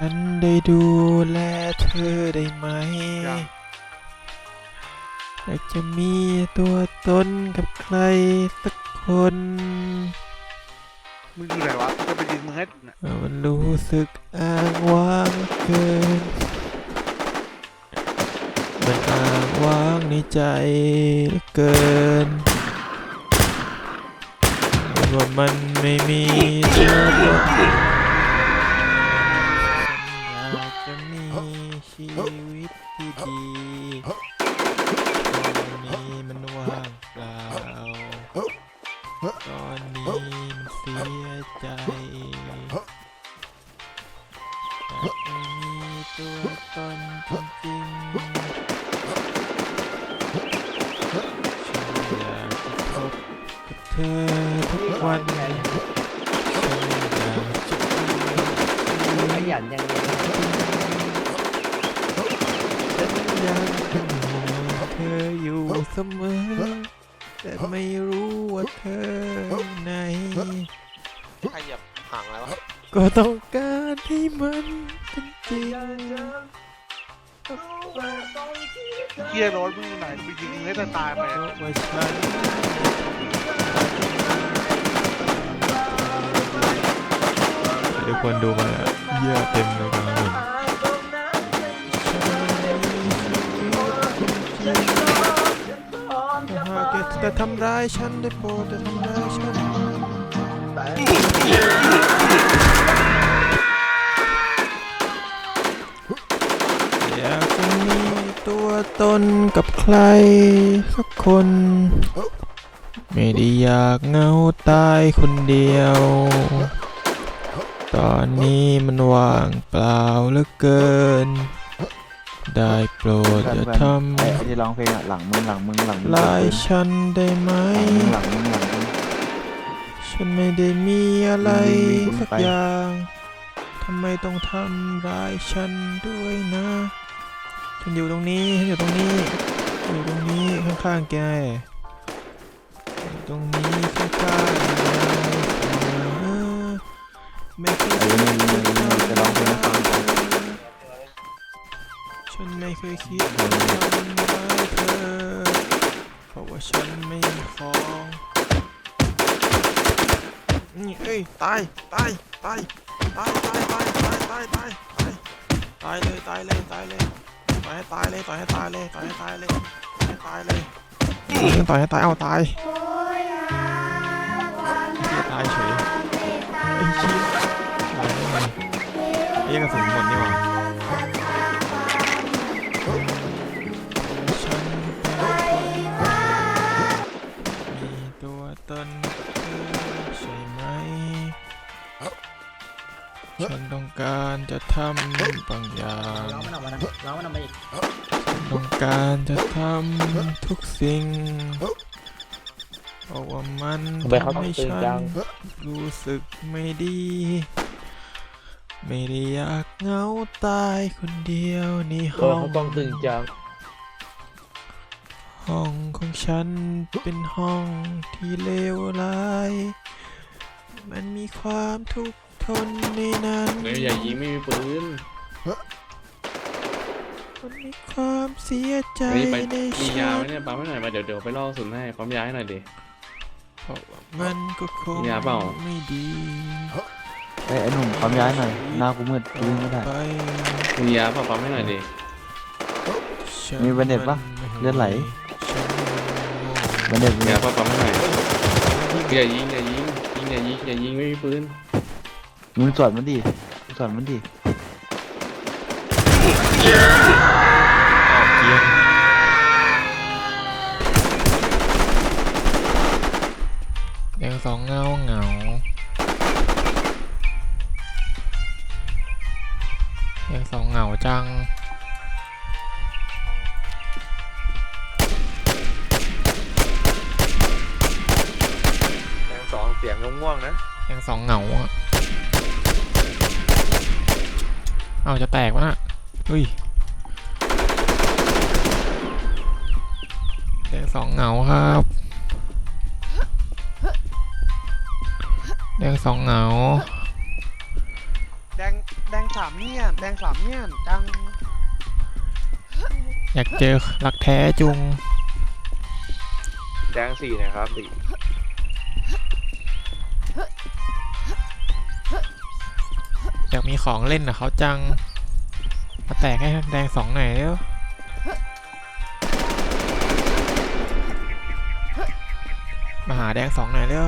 ฉันได้ดูแลเธอได้ไหมจ้ะอยากจะมีตัวตนกับใครสักคน มึงอยู่ไหนวะกูจะไปยิงมึงให้น่ะมันรู้สึกอ้างว้างเกิน มันอ้างว้างในใจเหลือเกิน ว่ามันไม่มีตัวตน อนนี้มันเสียใจแต่ไม่มีตัวตนจริงๆฉันอยากจะพบกับเธอทุกวันฉันอยากจะมีขยันยังไงฉันยังเป็นห่วงเธออยู่เสมอ แต่ไม่รู้ว่าเธอไหน ขยับห่างอะไรวะก็ต้องการให้มันเป็นจริงเกียร์รถมึงอยู่ไหนกูไปยิงมึงให้ตายตายไปเพราะว่าฉันทุกคนดูมาเยื่อเต็มเลย จะทำร้ายฉันได้โปรดจะทำร้ายฉันอยากจะมีตัวตนกับใครสักคน ไม่ได้อยากเหงาตายคนเดียว ตอนนี้มันว่างเปล่าเหลือเกิน ได้โปรดอย่าทไอ้ที่ร้องเพลงอะหลังมึงหลังมึงหลังมึงำลายฉันได้ไหม หลังมึงหลังมึง ฉันไม่ได้มีอะไรวิ่งๆๆสักไปอย่างทำไมต้องทำร้ายฉันด้วยนะ ฉันอยู่ตรงนี้ ฉันอยู่ตรงนี้ อยู่ตรงนี้ข้างๆแกอยู่ตรงนี้ข้างๆแกเออไม่เคย เคยคิดจะทำร้ายเธอ เพราะว่าฉันไม่มีของนี่เอ้ยตายตายตายตายตายตายตายตายตายตายตายเลยตายเลยตายเลยต่อยให้ตายเลยต่อยให้ตายเลยต่อยให้ตายเลยต่อยให้ตายเลยต่อยให้ตายเอาตายตายเฉยไอ้ชี่ยตายได้ไงไอ้เหี้ยกระสุนหมดนี่ ฉันต้องการจะทำบางอย่างร้องมันออกมานะร้องมันออกมาอีกต้องการจะทำทุกสิ่งเพราะว่ามันทำไมเขาทำต้องให้ตื่นฉัจันงรู้สึกไม่ดี ไม่ได้อยากเหงาตายคนเดียวในเอห้อองเขาต้องตื่นจังห้องของฉันเป็นห้องที่เลวร้าย มันมีความทุกข์ ทนในนั้นเฮ้ยอย่ายิงไม่มีปืนมันมีความเสียใจเฮ้ยไปในมีฉัยาไหมนเนี่ยปั๊มให้หน่อยมาเดี๋ยวเดี๋ยวไปล่อสุนให้พร้อมยาให้หน่อยดิ เพราะว่ามันก็คงมียาเปล่า ไม่ดีไอ้ไอ้หนุ่มความย้ายหน่อย หน้ากูมืดกูวิ่งไม่ได้ ไปมียาเปล่าปั๊มให้หน่อยดิฉัมีแบนเด็ดปะเลือดไหล ฉันมันเด็กมียาเปล่าปั๊มให้หน่อยอย่ายิงอย่ายิงยิงอย่ายิงอย่ายิงไม่มีปืน มึงสวดมันดิมึงสวดมันดิเกียงแดงสองเงาเหงาแดงสองเหงาจัง แดงสองเสียงง่วงๆนะ แดงสองเหงาอะ เอาจะแตกวะน่ะเฮ้ยแดงสองเหงาครับแดงสองเหงา แดงแดงสามเนี่ยแดงสามเนี่ยจัง อยากเจอรักแท้จุง แดงสี่นะครับสี่ อยากมีของเล่นนะเขาจัง มาแตกให้แดงสองหน่อยเร็วมาหาแดงสองหน่อยเร็ว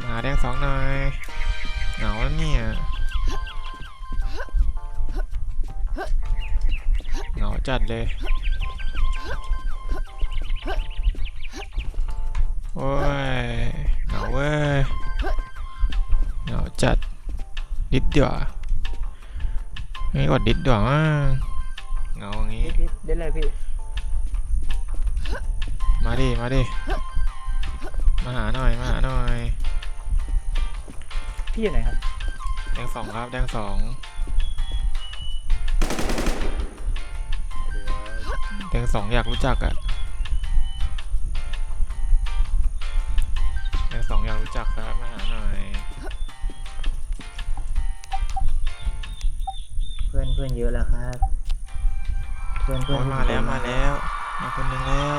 มาหาแดงสองหน่อยเหงาแล้วเนี่ยเหงาจัดเลยโอ้ยเหงาเว้ย จัดดิดเดียวาไม่กดดิดเดียวาเหงาอย่างงี้พี่เด็ดเลยพี่ มาดิ มาดิ มาหาหน่อย มาหาหน่อย พี่อยู่ไหนครับ แดงสองครับ แดงสองแดงสองอยากรู้จักอะแดงสองอยากรู้จักครับ มาหาหน่อย เพื่อนเพื่อนเยอะแล้วครับ เพื่อนเพื่โอ้อนยมาแล้วมาแล้วมาคนหนึ่งแล้ว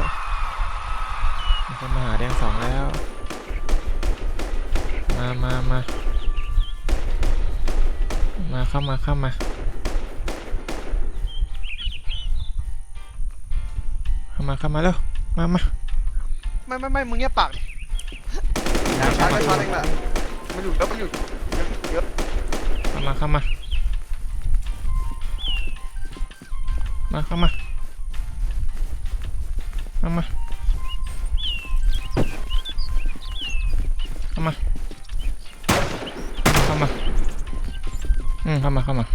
มีคนมาหาแดงสองแล้ว มามามามาเข้ามาเข้ามาเข้ามาเข้ามาเร็วมามาไม่ไม่ไม่มึงเงียบปากดิเข้าช้ามาไปช้าเองแหละมันอยู่แล้วมันอยู่เยอะเยอะเข้ามาเข้ามา มาเข้ามาเข้ามาเข้ามาเข้ามาอืมเข้ามาเข้ามา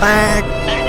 แตก